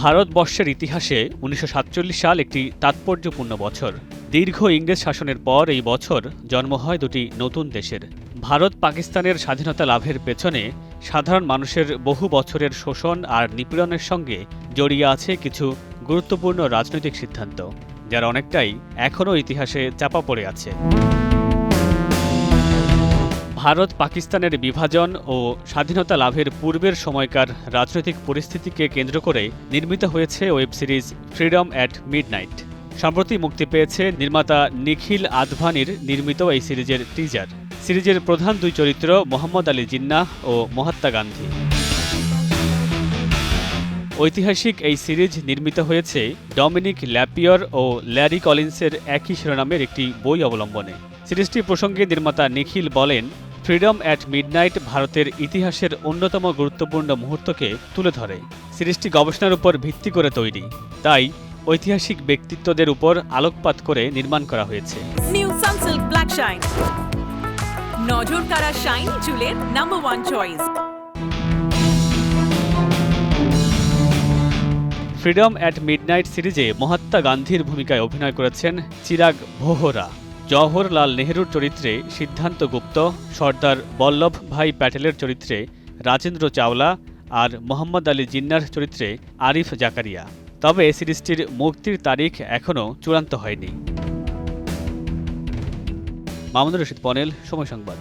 ভারতবর্ষের ইতিহাসে উনিশশো সাতচল্লিশ সাল একটি তাৎপর্যপূর্ণ বছর। দীর্ঘ ইংরেজ শাসনের পর এই বছর জন্ম হয় দুটি নতুন দেশের। ভারত পাকিস্তানের স্বাধীনতা লাভের পেছনে সাধারণ মানুষের বহু বছরের শোষণ আর নিপীড়নের সঙ্গে জড়িয়ে আছে কিছু গুরুত্বপূর্ণ রাজনৈতিক সিদ্ধান্ত, যার অনেকটাই এখনও ইতিহাসে চাপা পড়ে আছে। ভারত পাকিস্তানের বিভাজন ও স্বাধীনতা লাভের পূর্বের সময়কার রাজনৈতিক পরিস্থিতিকে কেন্দ্র করে নির্মিত হয়েছে web series Freedom at Midnight. সম্প্রতি মুক্তি পেয়েছে নির্মাতা নিখিল আদভানির নির্মিত এই সিরিজের টিজার। সিরিজের প্রধান দুই চরিত্র মোহাম্মদ আলী জিন্নাহ ও মহাত্মা গান্ধী। ঐতিহাসিক এই সিরিজ নির্মিত হয়েছে ডমিনিক ল্যাপিয়র ও ল্যারি কলিন্সের একই শিরোনামের একটি বই অবলম্বনে। সিরিজটি প্রসঙ্গে নির্মাতা নিখিল বলেন ফ্রিডম অ্যাট মিডনাইট ভারতের ইতিহাসের অন্যতম গুরুত্বপূর্ণ মুহূর্তকে তুলে ধরে। সিরিজটি গবেষণার উপর ভিত্তি করে তৈরি। তাই ঐতিহাসিক ব্যক্তিত্বদের উপর আলোকপাত করে নির্মাণ করা হয়েছে। নিউ সানসিল্ক ব্ল্যাক শাইন নজর কাড়া শাইন চুলের number one choice Freedom at Midnight সিরিজে মহাত্মা গান্ধীর ভূমিকায় অভিনয় করেছেন চিরাগ ভোহরা। জওহরলাল নেহরুর চরিত্রে সিদ্ধান্ত গুপ্ত, সর্দার বল্লভ ভাই প্যাটেলের চরিত্রে রাজেন্দ্র চাওলা আর মোহাম্মদ আলী জিন্নার চরিত্রে আরিফ জাকারিয়া। তবে সিরিজটির মুক্তির তারিখ এখনও চূড়ান্ত হয়নি। মামুনুর রশিদ, পনেল, সময় সংবাদ।